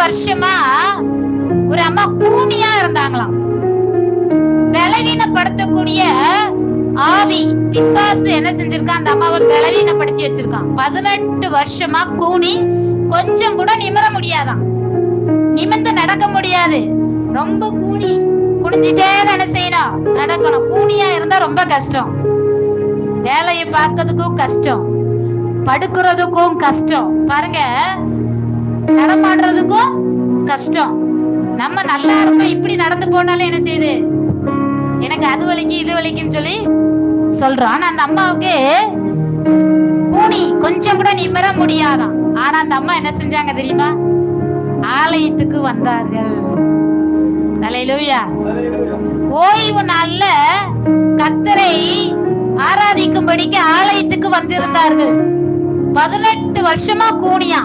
வருஷமா ஒரு அம்மா கூனியா இருந்தாங்களாம். பலவீனப்படுத்தக்கூடிய ஆவி பிசாசு என்ன செஞ்சிருக்கான்? அந்த அம்மாவை பலவீனப்படுத்தி வச்சிருக்கான். பதினெட்டு வருஷமா கூனி கொஞ்சம் கூட நிமிர முடியாதாம் நிமிர்ந்து நடக்க முடியாது. ரொம்ப கூனி குடிஞ்சிட்டே தானே செய்யணும் நடக்கணும். கூனியா இருந்தா ரொம்ப கஷ்டம். வேலையை பார்க்கறதுக்கும் கஷ்டம். படுக்கிறதுக்கும் கஷ்டம். பாருங்க நடமாடுறதுக்கும் கஷ்டம். நம்ம நல்லா இருக்கும் இப்படி நடந்து போனாலும் என்ன செய்யுது எனக்கு அது வலிக்கு இது வலிக்குன்னு சொல்லி சொல்றோம் ஆனா அந்த அம்மாவுக்கு கூனி கொஞ்சம் கூட நிமிர முடியாதான். ஆனா அந்த அம்மா என்ன செஞ்சாங்க தெரியுமா? ஆலயத்துக்கு வந்தார்கள். தலையிலோயா ஓய்வு நாள்ல கத்தரை ஆராதிக்கும்படிக்கு ஆலயத்துக்கு வந்திருந்தார்கள். பதினெட்டு வருஷமா கூனியா.